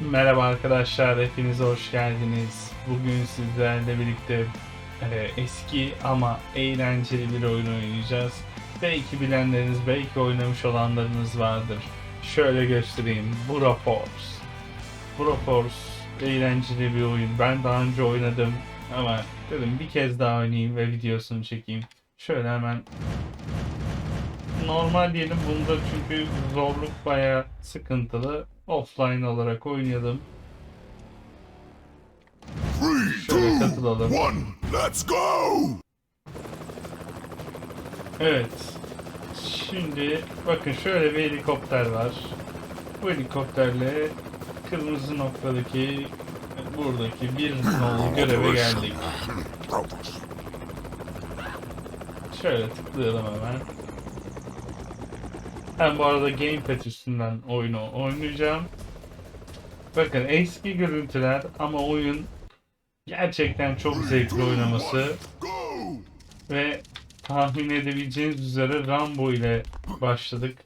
Merhaba arkadaşlar, hepiniz hoş geldiniz. Bugün sizlerle birlikte e, eski ama eğlenceli bir oyun oynayacağız. Belki bilenleriniz, belki oynamış olanlarınız vardır. Şöyle göstereyim, Bura Force. Bura Force eğlenceli bir oyun. Ben daha önce oynadım ama dedim bir kez daha oynayayım ve videosunu çekeyim. Şöyle hemen normal diyelim bunda çünkü zorluk bayağı sıkıntılı. Offline olarak oynayalım. Three, Şöyle katılalım. let's go! Evet. Şimdi bakın şöyle bir helikopter var. Bu helikopterle kırmızı noktadaki buradaki bir nolu göreve geldik. Şöyle tıklayalım hemen. Ben bu arada Gamepad üstünden oyunu oynayacağım. Bakın eski görüntüler ama oyun gerçekten çok zevkli oynaması ve tahmin edebileceğiniz üzere Rambo ile başladık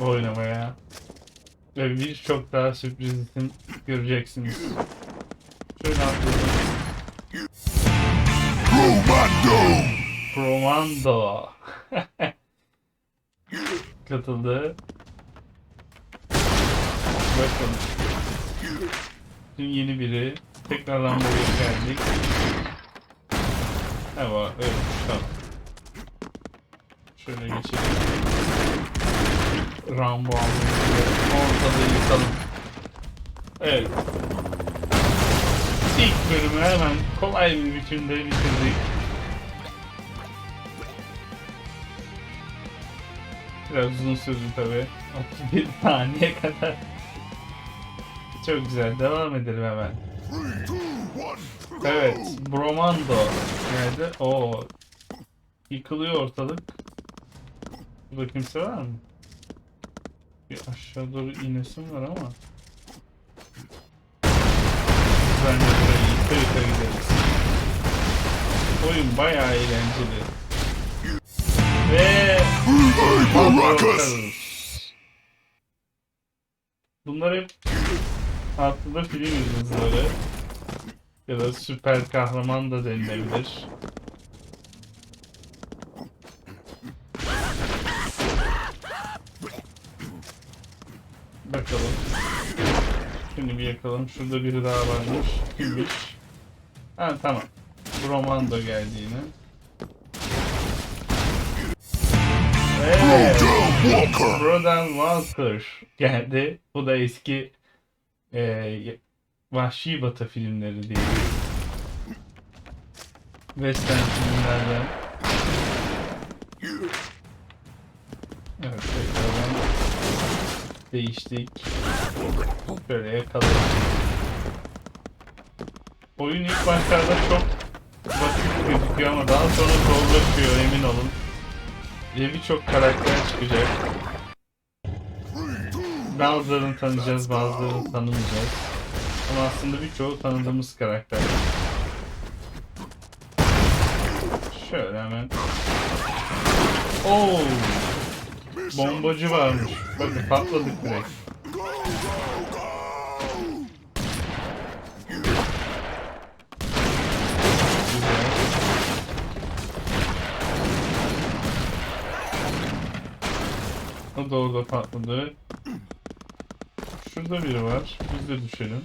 oynamaya. Ve birçok daha sürpriz isim göreceksiniz. Şöyle atlayalım. Commando! Promando. Katıldı. Bakın. Dün yeni biri. Tekrar Rambo'ya geldik. Evet, evet, tamam. Şöyle geçelim. Rambo. Ortalığı yıkalım. Evet. İlk bölümü hemen kolay bir biçimde bitirdik. Biraz uzun sürdü tabi. 31 saniye kadar. Çok güzel. Devam edelim hemen. Evet. Bromando. Nerede? Oo. Yıkılıyor ortalık. Burada kimse var mı? Bir aşağı doğru inesim var ama. Bence burayı yıka yıka gideriz. Oyun bayağı eğlenceli. Ve! Bunlar hep aslında film yıldızları ya da süper kahraman da denilebilir. Bakalım. Şimdi bir yakalım. Şurada biri daha varmış. Kimmiş? Ha tamam. Bromando geldi yine. Evet. Walker! Brodan Walker geldi. Bu da eski e, Vahşi Batı filmleri diye. Western filmlerden. Evet tekrardan değiştik. Böyle yakaladık. Oyun ilk başlarda çok basit gözüküyor ama daha sonra zorlaşıyor emin olun. Ve birçok karakter çıkacak. Bazılarını tanıyacağız, bazılarını tanımayacağız. Ama aslında birçoğu tanıdığımız karakter. Şöyle hemen. Oo! Bombacı varmış. Bakın patladık direkt. Go, go, go! Güzel. Da orada patladı. Şurada biri var. Biz de düşelim.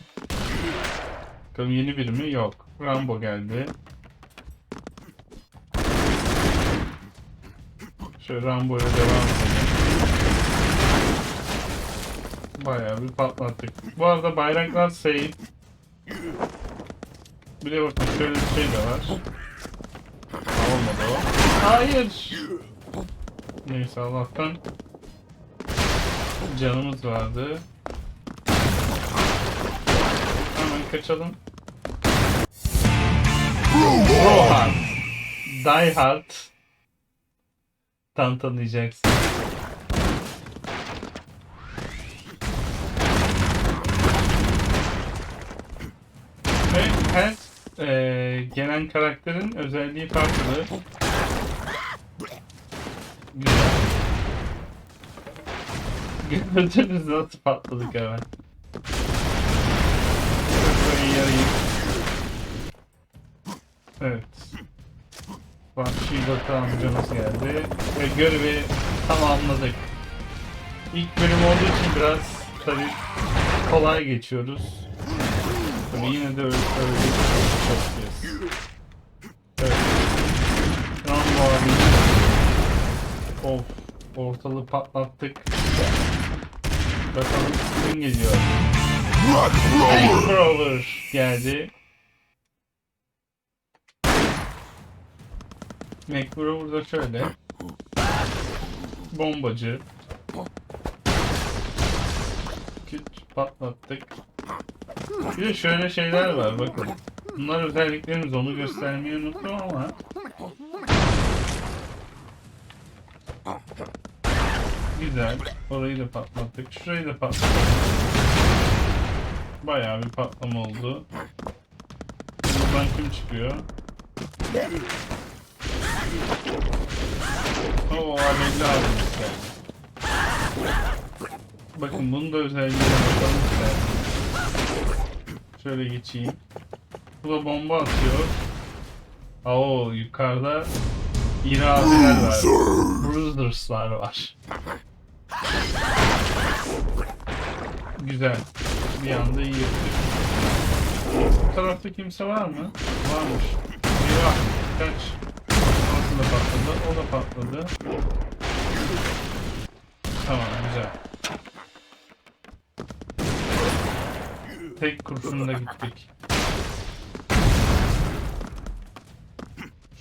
Bakalım yeni biri mi? Yok. Rambo geldi. Şöyle Rambo'ya devam edelim. Bayağı bir patlattık. Bu arada bayraklar save. Bir de bakın şöyle bir şey de var. Olmadı o. Hayır. Neyse Allah'tan canımız vardı. Hemen kaçalım. Rohan. Die Hard. Tam tanıyacaksın. Ve her eee, gelen karakterin özelliği farklı. Güzel. Gördünüz nasıl patladık hemen. Evet. Vahşi Batı amcamız geldi. Ve görevi tamamladık. İlk bölüm olduğu için biraz tabi kolay geçiyoruz. Tabi yine de öyle, öyle çalışacağız. Evet. Rambo abi. Of. Ortalığı patlattık. Bakalım kim geliyor. Rock roller. Geldi. McBro da şöyle. Bombacı. Küt patlattık. Bir de şöyle şeyler var bakın. Bunlar özelliklerimiz onu göstermeyi unuttum ama. Güzel. Orayı da patlattık. Şurayı da patlattık. Bayağı bir patlama oldu. Buradan kim çıkıyor? Oo Alevli abimiz geldi. Bakın bunun da özelliğine bakalım isterseniz. Şöyle geçeyim. Bu da bomba atıyor. Oo yukarıda İri abiler var. Bruisers'lar var. Güzel. Bir anda iyi yaptık. Bu tarafta kimse var mı? Varmış. Bir var. Kaç. Orası da patladı. O da patladı. Tamam güzel. Tek kurşunla gittik.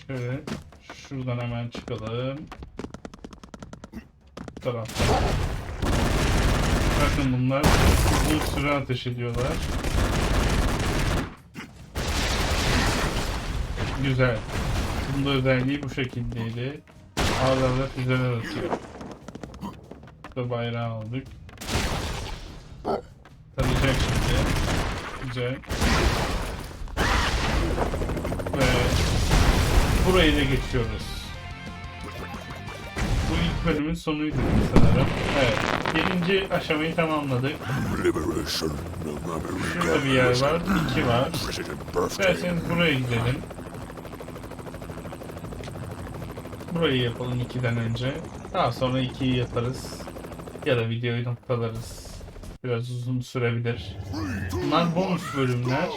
Şöyle şuradan hemen çıkalım. Bu taraftan. Bakın bunlar uzun süre ateş ediyorlar. Güzel. Bunda özelliği bu şekildeydi. Ağlarla füzeler atıyor. Burada bayrağı aldık. Tanıyacak şimdi. Güzel. Ve burayı da geçiyoruz. Bölümün sonuydu sanırım. Evet. Birinci aşamayı tamamladık. Şurada bir yer var. iki var. İsterseniz buraya gidelim. Burayı yapalım 2'den önce. Daha sonra 2'yi yaparız. Ya da videoyu noktalarız. Biraz uzun sürebilir. Bunlar bonus bölümler.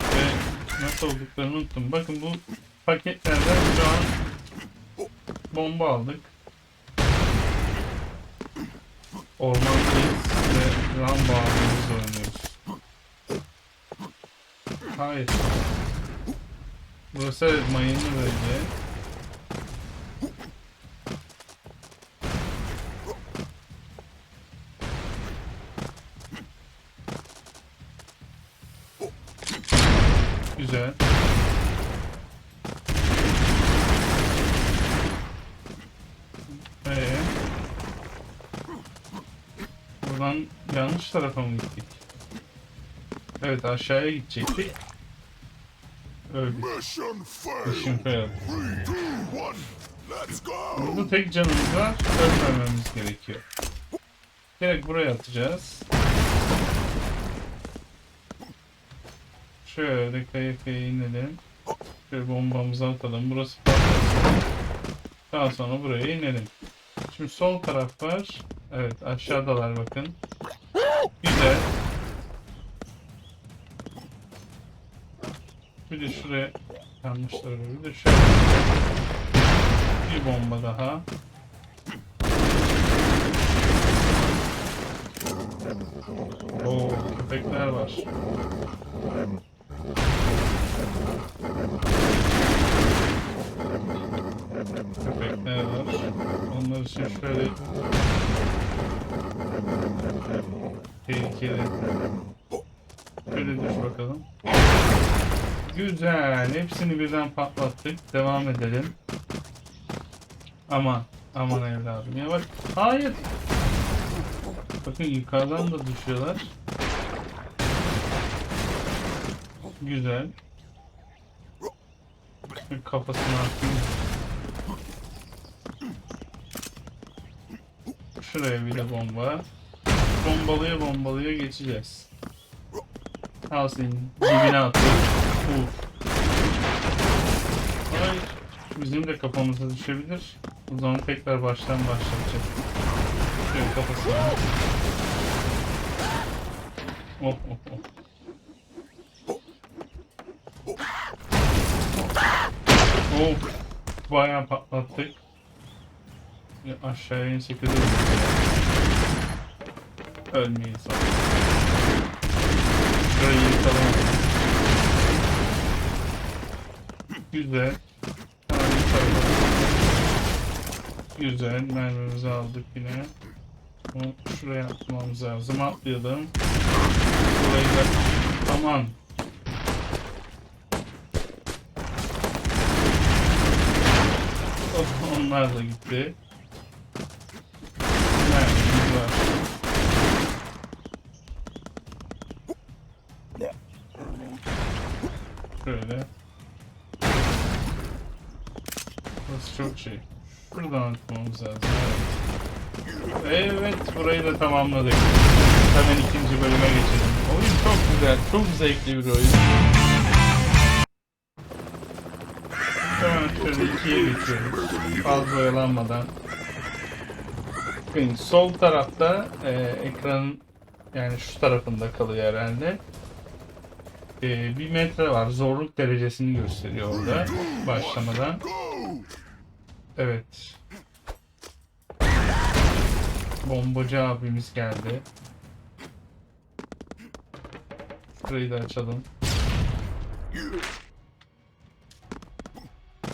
Ve nasıl olduklarını unuttum. Bakın bu paketlerden şu an bomba aldık. Ormandayız ve Rambo abimizle oynuyoruz. Hayır. Burası evet mayınlı bölge. Buradan yanlış tarafa mı gittik? Evet aşağıya gidecektik. Öldük. Mission failed. Burada tek canımız var. Ölmememiz gerekiyor. Direkt buraya atacağız. Şöyle kaya kaya inelim. Şöyle bombamızı atalım. Burası patlasın. Daha sonra buraya inelim. Şimdi sol taraf var. Evet aşağıdalar bakın. Güzel. Bir de şuraya yanlış tarafa bir de şöyle. Bir bomba daha. Oo, köpekler var. Köpekler var. Onlar için şöyle tehlikeli. Şöyle düş bakalım. Güzel. Hepsini birden patlattık. Devam edelim. Aman. Aman evladım. Ya bak. Hayır. Bakın yukarıdan da düşüyorlar. Güzel. Kafasını atayım. Şuraya bir de bomba. Bombalaya bombalaya geçeceğiz. Al senin dibine attı. Hayır. Bizim de kafamıza düşebilir. O zaman tekrar baştan başlatacak. Şöyle kafasına. Oh oh oh. Oh. Bayağı patlattık. Ya aşağıya insek de Ölmeyiz. Şurayı yıkalım. Güzel. Güzel. Mermimizi aldık yine. Bunu şuraya atmamız lazım. Atlayalım. Burayı da... Aman. Onlar da gitti. Şey. Buradan atmamız lazım. Evet. Evet, burayı da tamamladık. Hemen ikinci bölüme geçelim. Oyun çok güzel, çok zevkli bir oyun. Hemen şöyle ikiye geçiyoruz. Fazla oyalanmadan. Bakın sol tarafta e, ekranın yani şu tarafında kalıyor herhalde. E, bir metre var. Zorluk derecesini gösteriyor orada başlamadan. Evet. Bombacı abimiz geldi. Şurayı da açalım.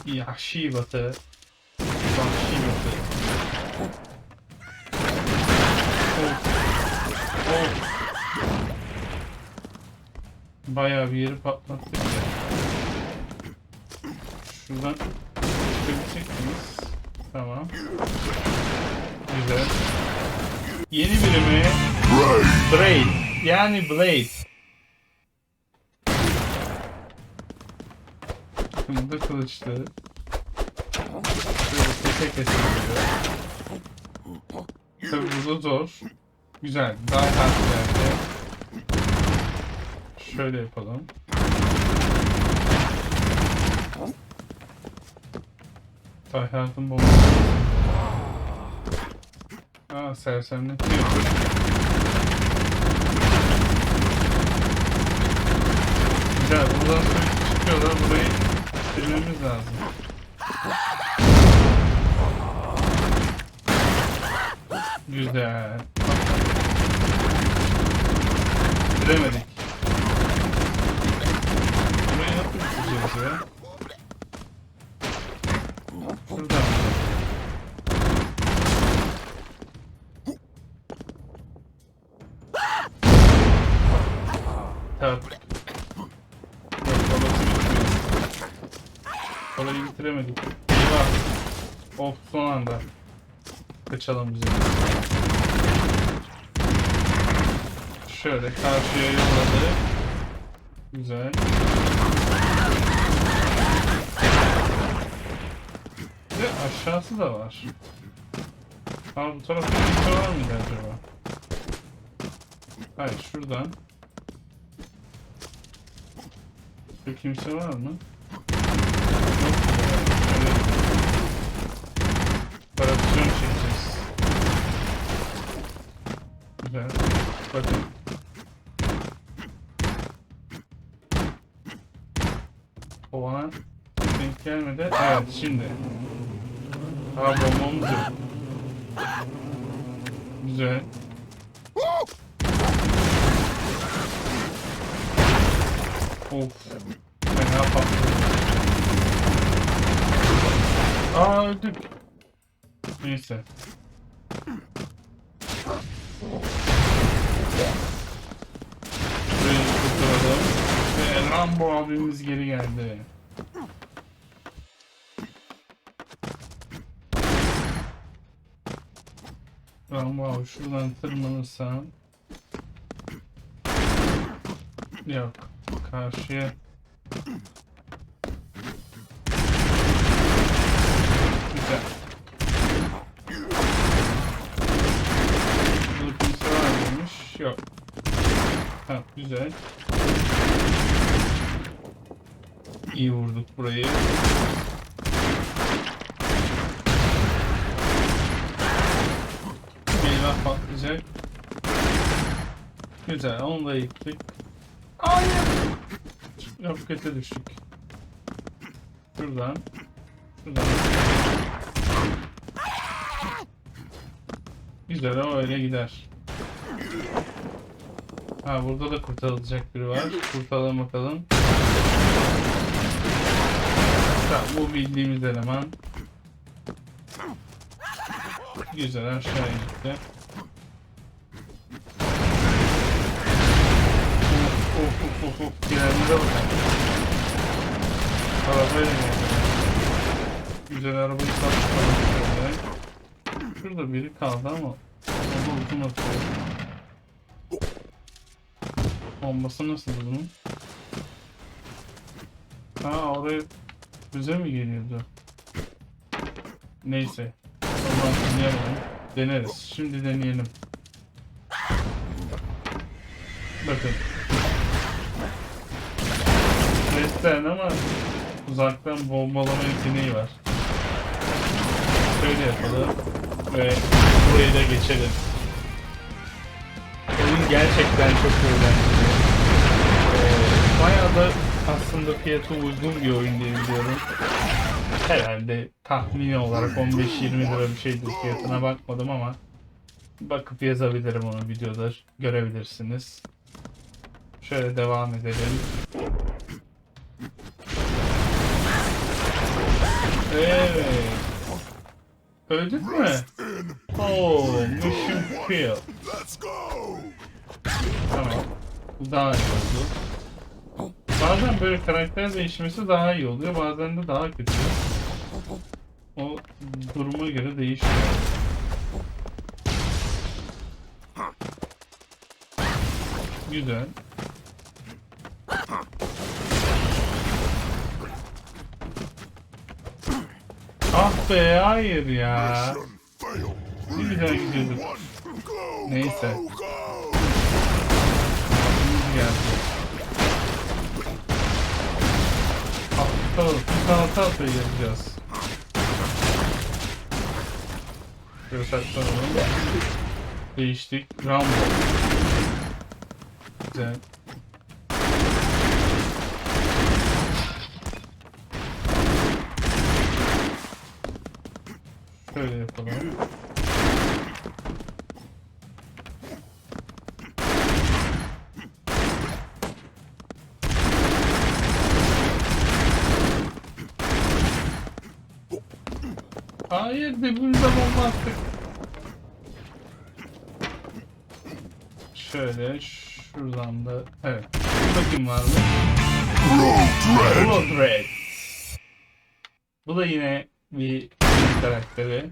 Yahşi batı. Vahşi batı. Of. Of. Bayağı bir yeri patlattık ya. Şuradan çıkabilecek miyiz? Tamam. Güzel. Yeni birimi Right! Blade. Yani Blade. Şimdi de kılıçlı. Şöyle kese kese. Tabi bu da zor. Güzel. Daha harflerde. Şöyle yapalım. Hayatım bombası. Aa sersemletiyor. Güzel. Buradan sürekli çıkıyorlar. Burayı bitirmemiz lazım. Güzel. Bitiremedik. Burayı nasıl bitireceğiz ya? Kaçalım bize. Şöyle karşıya yolladı. Güzel. Bir de aşağısı da var. Ama bu tarafta kimse var mıydı acaba? Hayır şuradan. Burada kimse var mı? Yok. Evet. Operasyon çekeceğiz. Güzel. Bakın. O bana denk gelmedi. Evet şimdi. Ha bombamız yok. Güzel. Of. Fena patladı. Aa öldük. Neyse. Şurayı kurtaralım. Ve Rambo abimiz geri geldi. Rambo abi şuradan tırmanırsan. Yok. Karşıya. Güzel. Mıymış? Ha, güzel. İyi vurduk burayı. Eyvah patlayacak. Güzel, onu da yıktık. Hayır! Kötü düştük. Şuradan. Şuradan. Güzel o öyle gider. Ha burada da kurtarılacak biri var. Kurtaralım bakalım. Tamam bu bildiğimiz eleman. Güzel aşağı gitti. Of of of of Girenlere bakın. Arabayla geldi. Güzel arabayı sattık. Şurada biri kaldı ama o da uzun atıyor. Bombası nasıl bunun? Ha oraya bize mi geliyordu? Neyse. Deneyelim. Deneriz. Şimdi deneyelim. Bakın. Western ama uzaktan bombalama yeteneği var. Şöyle yapalım ve burayı da geçelim. Gerçekten çok eğlenceli. Ee, bayağı da aslında fiyatı uygun bir oyun diye biliyorum. Herhalde tahmini olarak 15-20 lira bir şeydir fiyatına bakmadım ama bakıp yazabilirim onu videoda görebilirsiniz. Şöyle devam edelim. Evet. Öldük mü? Oo, mission fail. Tamam. Bu daha iyi oldu. Bazen böyle karakter değişmesi daha iyi oluyor, bazen de daha kötü. O duruma göre değişiyor. Güzel. Ah be hayır ya. Bir. One. Go. Neyse. Geldi. Aptal, aptal aptal yazacağız. Şöyle saklanalım. Değiştik. Rambo. Güzel. Şöyle yapalım. Hayır birbirimize bomba attık. Şöyle şuradan da evet. Bakayım var mı? Blood Red. Bu da yine bir karakteri.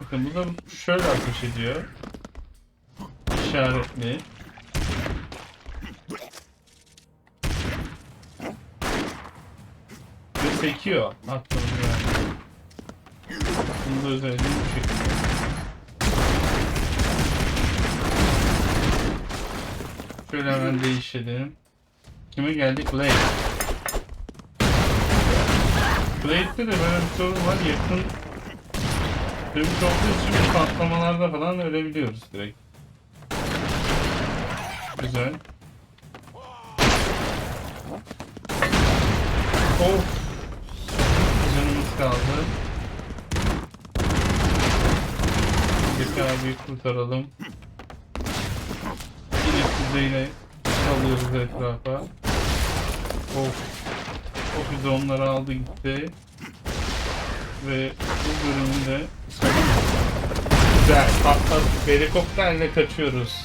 Bakın bu da şöyle ateş ediyor. İşaretli. Ve sekiyor yani. Bunun özelliği bu şekilde. Şöyle hemen değişelim. Kime geldik? Blade. Blade'de de böyle bir sorun var. Yakın dövüş olduğu için patlamalarda falan ölebiliyoruz direkt. Güzel. Of. Canımız kaldı. Abiyi kurtaralım. Yine kuzeyle salıyoruz etrafa. Of. O bizi onları aldı gitti. Ve bu bölümde Güzel patladık. Helikopterle kaçıyoruz.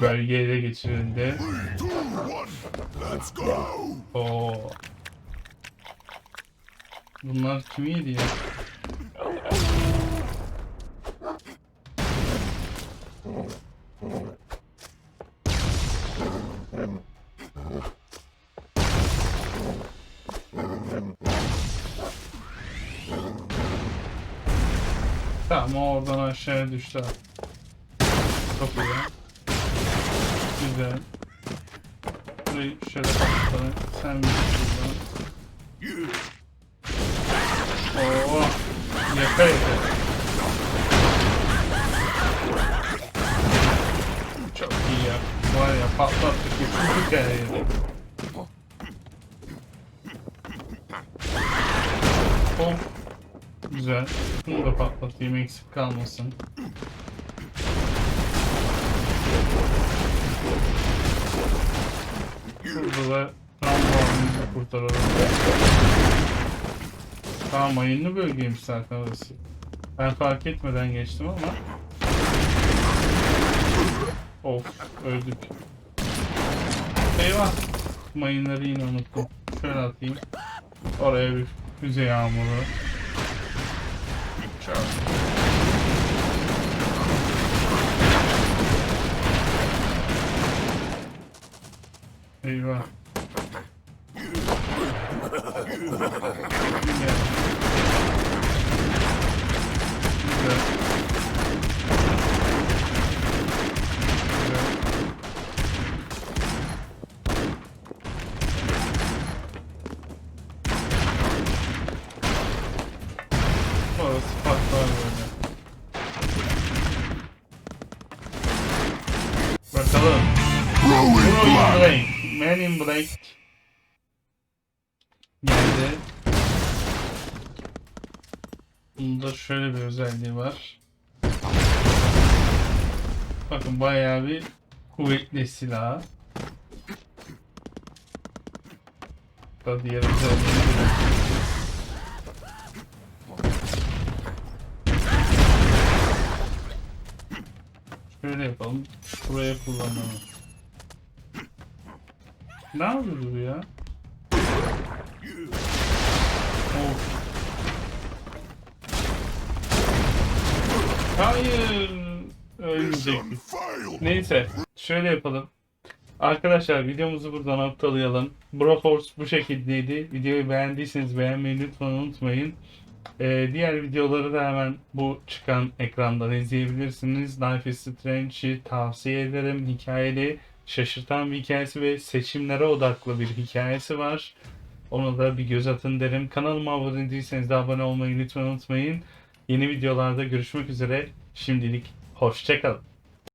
Bölgeyi ele geçirildi. Oo. Bunlar kimi ya? Tamam o oradan aşağıya düştü. abi. kapıyı. Güzel. Burayı şöyle kapatalım. Sen bir şuradan. Oo. Yaka yaka. Çok iyi ya. Var ya patlattık. Uçurduk her yeri. Hop. Güzel. Bunu da patlatayım eksik kalmasın. Burada da Rambo'muzu kurtaralım. Tamam mayınlı bölgeymiş zaten orası. Ben fark etmeden geçtim ama. Of öldük. Eyvah. Mayınları yine unuttum. Şöyle atayım. Oraya bir füze yağmuru. Çok. Eyvah. Güzel. Güzel. Patlar böyle. Bakalım. Blood. Black. Man in Black. Geldi. Bunda şöyle bir özelliği var. Bakın bayağı bir kuvvetli silah. Da diğer özelliğini Şöyle yapalım. Buraya kullanalım. Ne yapıyor bu ya? Of. Hayır. Ölmeyecektik. Neyse. Şöyle yapalım. Arkadaşlar videomuzu buradan noktalayalım. Broforce bu şekildeydi. Videoyu beğendiyseniz beğenmeyi lütfen unutmayın. Ee, diğer videoları da hemen bu çıkan ekrandan izleyebilirsiniz. Life is Strange'i tavsiye ederim. Hikayeli, şaşırtan bir hikayesi ve seçimlere odaklı bir hikayesi var. Ona da bir göz atın derim. Kanalıma abone değilseniz de abone olmayı lütfen unutmayın. Yeni videolarda görüşmek üzere. Şimdilik hoşçakalın.